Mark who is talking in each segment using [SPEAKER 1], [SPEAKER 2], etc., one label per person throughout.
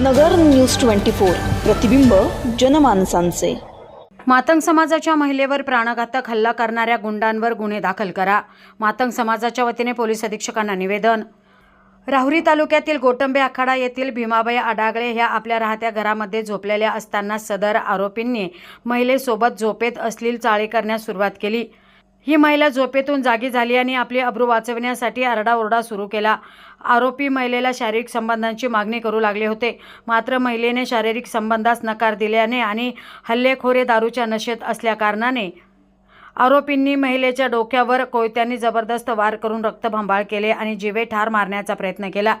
[SPEAKER 1] नगर news twenty four. प्रतिबिंब जनमानसांचे.
[SPEAKER 2] मातंग समाजाच्या महिलेवर प्राणघातक हल्ला करणाऱ्या गुंडांवर गुन्हे दाखल करा. मातंग समाजाच्या वतीने पोलीस अधीक्षकांना निवेदन. राहुरी तालुक्यातील गोटंबे आखाडा येथील भीमाबाई आडागळे ह्या आपल्या राहत्या घरामध्ये झोपलेल्या असताना सदर आरोपींनी महिलेसोबत झोपेत असलील चाळी करण्यास सुरुवात केली. ही महिला झोपेतून जागी झाली आणि आपली अब्रू वाचवण्यासाठी आरडाओरडा सुरू केला. आरोपी महिलेला शारीरिक संबंधांची मागणी करू लागले होते. मात्र महिलेने शारीरिक संबंधास नकार दिल्याने आणि हल्लेखोरे दारूच्या नशेत असल्याकारणाने आरोपींनी महिलेच्या डोक्यावर कोयत्यांनी जबरदस्त वार करून रक्तभंबाळ केले आणि जीवे ठार मारण्याचा प्रयत्न केला.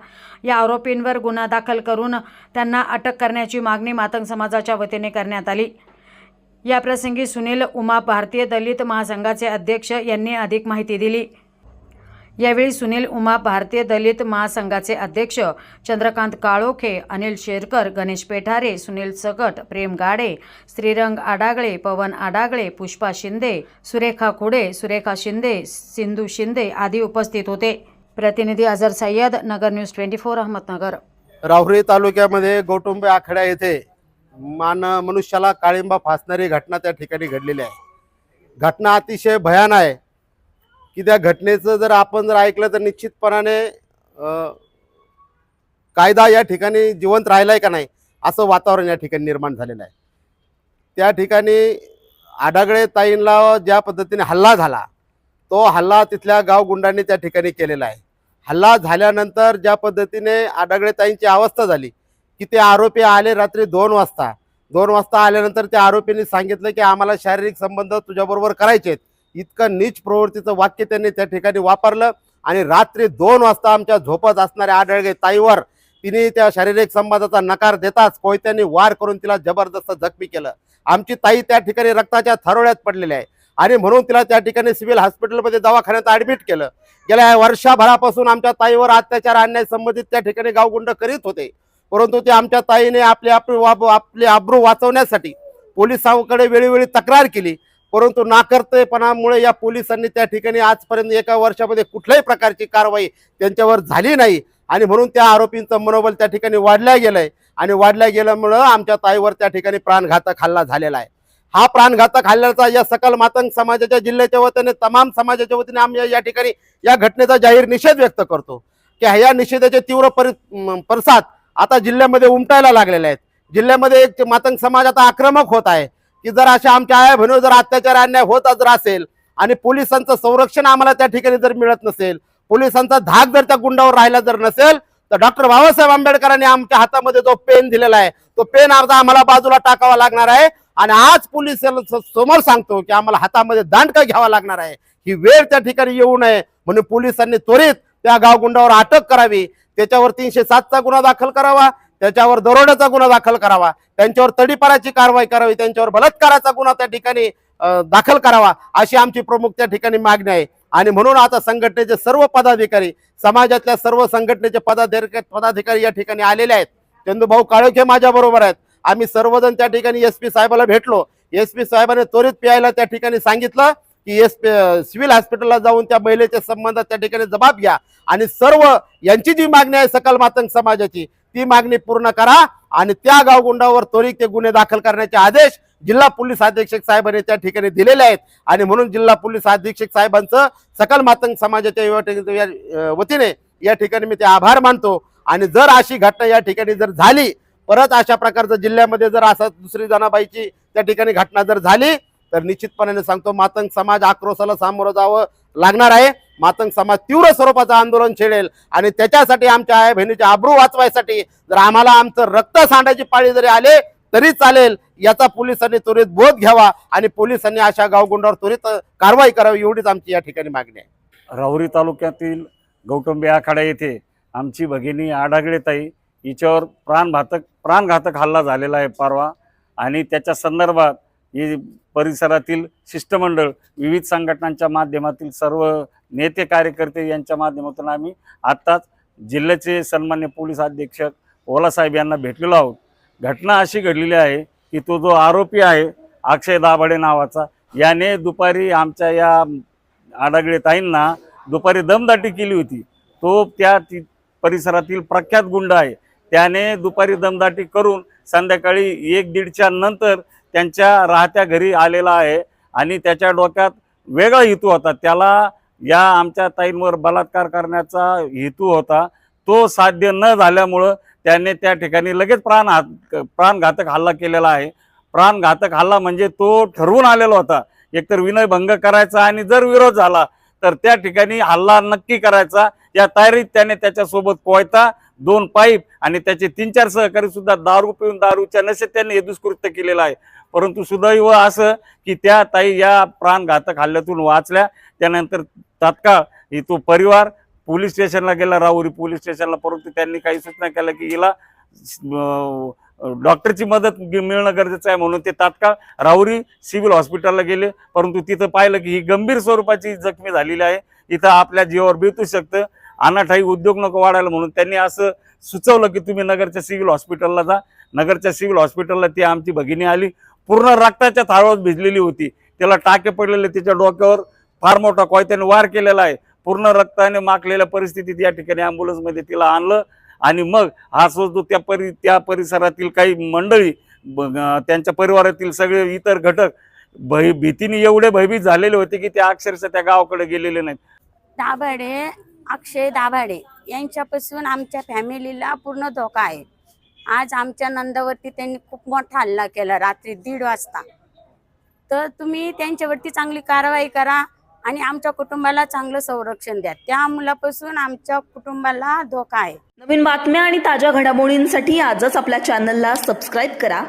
[SPEAKER 2] या आरोपींवर गुन्हा दाखल करून त्यांना अटक करण्याची मागणी मातंग समाजाच्या वतीने करण्यात आली. याप्रसंगी सुनील उमा भारतीय दलित महासंघाचे अध्यक्ष यांनी अधिक माहिती दिली. यावेळी सुनील उमा भारतीय दलित महासंघाचे अध्यक्ष चंद्रकांत काळोखे अनिल शेरकर गणेश पेठारे सुनील सकट प्रेम गाडे श्रीरंग आडागळे पवन आडागळे पुष्पा शिंदे सुरेखा खुडे सुरेखा शिंदे सिंधू शिंदे आदी उपस्थित होते. प्रतिनिधी Azhar Sayyad Nagar news twenty four Ahmednagar.
[SPEAKER 3] Rahuri तालुक्यामध्ये गोटुंबे आखाड्या येथे मान मनुष्याला काळिंबा फासणारी घटना त्या ठिकाणी घडलेली आहे. घटना अतिशय भयान आहे की त्या घटनेचं जर आपण जर ऐकलं तर निश्चितपणाने कायदा या ठिकाणी जिवंत राहिलाय का नाही असं वातावरण या ठिकाणी निर्माण झालेलं आहे. त्या ठिकाणी आडागळे ताईंला ज्या पद्धतीने हल्ला झाला तो हल्ला तिथल्या गावगुंडांनी त्या ठिकाणी केलेला आहे. हल्ला झाल्यानंतर ज्या पद्धतीने आडागळे ताईंची अवस्था झाली की ते आरोपी आले रात्री दोन वाजता. दोन वाजता आल्यानंतर त्या आरोपींनी सांगितलं की आम्हाला शारीरिक संबंध तुझ्याबरोबर करायचे आहेत. इतकं नीच प्रवृत्तीचं वाक्य त्यांनी त्या ठिकाणी वापरलं आणि रात्री दोन वाजता आमच्या झोपत असणाऱ्या आढळगे ताईवर तिने त्या शारीरिक संबंधाचा नकार देताच कोयत्यांनी वार करून तिला जबरदस्त जखमी केलं. आमची ताई त्या ठिकाणी रक्ताच्या थरोळ्यात पडलेली आहे आणि म्हणून तिला त्या ठिकाणी सिव्हिल हॉस्पिटलमध्ये दवाखान्यात ॲडमिट केलं. गेल्या वर्षभरापासून आमच्या ताईवर अत्याचार आणण्यासंबंधित त्या ठिकाणी गावगुंड करीत होते. परंतु ते आमच्या ताईने आपले आपले वाब आपले आब्रू वाचवण्यासाठी पोलिसांकडे वेळोवेळी तक्रार केली. परंतु नाकर्तेपणामुळे या पोलिसांनी त्या ठिकाणी आजपर्यंत एका वर्षामध्ये कुठल्याही प्रकारची कारवाई त्यांच्यावर झाली नाही आणि म्हणून त्या आरोपींचं मनोबल त्या ठिकाणी वाढल्या गेलंय. आणि वाढल्या गेल्यामुळं आमच्या ताईवर त्या ठिकाणी प्राणघातक हल्ला झालेला आहे. हा प्राणघातक हल्ल्याचा या सकल मातंग समाजाच्या जिल्ह्याच्या वतीने तमाम समाजाच्या वतीने आम्ही या ठिकाणी या घटनेचा जाहीर निषेध व्यक्त करतो. की ह्या निषेधाचे तीव्र परि पडसाद आता जिल्ह्यामध्ये उमटायला लागलेले आहेत. जिल्ह्यामध्ये एक मातंग समाज आता आक्रमक होत आहे की जर अशा आमच्या आया बहिणीवर जर अत्याचार अन्याय होत जर असेल आणि पोलिसांचं संरक्षण आम्हाला त्या ठिकाणी जर मिळत नसेल पोलिसांचा धाक जर त्या गुंडावर राहिला जर नसेल तर डॉक्टर बाबासाहेब आंबेडकरांनी आमच्या हातामध्ये जो पेन दिलेला आहे तो पेन अर्धा आम्हाला बाजूला टाकावा लागणार आहे आणि आज पोलीस समोर सांगतो की आम्हाला हातामध्ये दांडका घ्यावा लागणार आहे. ही वेळ त्या ठिकाणी येऊ नये म्हणून पोलिसांनी त्वरित त्या गावगुंडावर अटक करावी. त्याच्यावर तीनशे सातचा गुन्हा दाखल करावा त्याच्यावर दरोड्याचा गुन्हा दाखल करावा त्यांच्यावर तडीपाराची कारवाई करावी त्यांच्यावर बलात्काराचा गुन्हा त्या ठिकाणी दाखल करावा अशी आमची प्रमुख त्या ठिकाणी मागणी आहे. आणि म्हणून आता संघटनेचे सर्व पदाधिकारी समाजातल्या सर्व संघटनेचे पदाधिकारी पदाधिकारी या ठिकाणी आलेले आहेत. चंदूभाऊ काळोखे माझ्या बरोबर आहेत. आम्ही सर्वजण त्या ठिकाणी एस पी साहेबाला भेटलो. एस पी साहेबाने त्वरित प्यायला त्या ठिकाणी सांगितलं. की एस पी सिव्हिल हॉस्पिटलला जाऊन त्या महिलेच्या संबंधात त्या ठिकाणी जबाब घ्या. आणि सर्व यांची जी मागणी आहे सकल मातंग समाजाची ती मागणी पूर्ण करा आणि त्या गावगुंडावर त्वरित ते गुन्हे दाखल करण्याचे आदेश जिल्हा पोलीस अधीक्षक साहेबांनी त्या ठिकाणी दिलेले आहेत. आणि म्हणून जिल्हा पोलीस अधीक्षक साहेबांचं सकल मातंग समाजाच्या वतीने या ठिकाणी मी ते आभार मानतो. आणि जर अशी घटना या ठिकाणी जर झाली परत अशा प्रकारचं जिल्ह्यामध्ये जर असं दुसरी जनाबाईची त्या ठिकाणी घटना जर झाली तर निश्चितपणाने सांगतो मातंग समाज आक्रोशाला सामोरं जावं लागणार आहे. मातंग समाज तीव्र स्वरूपाचं आंदोलन छेडेल आणि त्याच्यासाठी आमच्या आई बहिणीचे आब्रू वाचवायसाठी जर आम्हाला आमचं रक्त सांडायची पाळी जरी आले तरी चालेल. याचा पोलिसांनी त्वरित बोध घ्यावा आणि पोलिसांनी अशा गावगुंडावर त्वरित कारवाई करावी एवढीच आमची या ठिकाणी मागणी आहे.
[SPEAKER 4] राहुरी तालुक्यातील गौटंबे आखाडा येथे आमची भगिनी आडागळेताई हिच्यावर प्राणघातक प्राणघातक हल्ला झालेला आहे परवा. आणि त्याच्या संदर्भात ही परिसरातील शिष्टमंडळ विविध संघटनांच्या माध्यमातील सर्व नेते कार्यकर्ते यांच्या माध्यमातून आम्ही आत्ताच जिल्ह्याचे सन्मान्य पोलीस अधीक्षक ओलासाहेब यांना भेटलेलो आहोत. घटना अशी घडलेली आहे की तो जो आरोपी आहे अक्षय दाभाडे नावाचा याने दुपारी आमच्या या आडागडे ताईंना दुपारी दमदाटी केली होती. तो त्या परिसरातील प्रख्यात गुंड आहे. त्याने दुपारी दमदाटी करून संध्याकाळी एक दीडच्या नंतर त्यांच्या राहत्या घरी आलेला आहे आणि त्याच्या डोक्यात वेगळा हेतू होता. त्याला या आमच्या ताईंवर बलात्कार करण्याचा हेतू होता. तो साध्य न झाल्यामुळं त्याने त्या ठिकाणी लगेच प्राणघात प्राणघातक हल्ला केलेला आहे. प्राणघातक हल्ला म्हणजे तो ठरवून आलेला होता. एकतर विनयभंग करायचा आणि जर विरोध झाला तर त्या ठिकाणी हल्ला नक्की करायचा. या तयारीत त्याने त्याच्यासोबत पोहता दोन पाईप आणि त्याचे तीन चार सहकारी सुद्धा दारू पिऊन दारूच्या नशेत त्यांनी हे दुष्कृत्य केलेलं आहे. परंतु सुदैव असं की त्या ताई या प्राणघातक हल्ल्यातून वाचल्या. त्यानंतर तात्काळ ही तो परिवार पोलीस स्टेशनला गेला राहुरी पोलीस स्टेशनला. परंतु त्यांनी काही सूचना केल्या की हिला डॉक्टरची मदत मिळणं गरजेचं आहे म्हणून ते तात्काळ राहुरी सिव्हिल हॉस्पिटलला गेले. परंतु तिथं पाहिलं की ही गंभीर स्वरूपाची जखमी झालेली आहे. इथं आपल्या जीवावर बेतू शकतं अनाठाई उद्योग नको वाढायला म्हणून त्यांनी असं सुचवलं की तुम्ही नगरच्या सिव्हिल हॉस्पिटलला जा. नगरच्या सिव्हिल हॉस्पिटलला ती आमची भगिनी आली. पूर्ण रक्ताच्या थाळावर भिजलेली होती. त्याला टाके पडलेले तिच्या डोक्यावर फार मोठा कोयत्याने वार केलेला आहे. पूर्ण रक्ताने माकलेल्या परिस्थितीत या ठिकाणी ॲम्ब्युलन्समध्ये तिला आणलं. आणि मग हा जो त्या परि त्या परिसरातील काही मंडळी त्यांच्या परिवारातील सगळे इतर घटक भय भीतीने एवढे भयभीत झालेले होते की ते अक्षरशः त्या गावाकडे गेलेले नाहीत.
[SPEAKER 5] दाभाडे अक्षय दाभाडे यांच्यापासून आमच्या फॅमिलीला पूर्ण धोका आहे. आज आमच्या नंदावरती त्यांनी खूप मोठा हल्ला केला रात्री दीड वाजता. तर तुम्ही त्यांच्यावरती चांगली कारवाई करा आणि आमच्या कुटुंबाला चांगलं संरक्षण द्या. त्या मुलापासून आमच्या कुटुंबाला धोका आहे.
[SPEAKER 1] नवीन बातम्या आणि ताज्या घडामोडींसाठी आजच आपल्या चॅनलला सबस्क्राईब करा.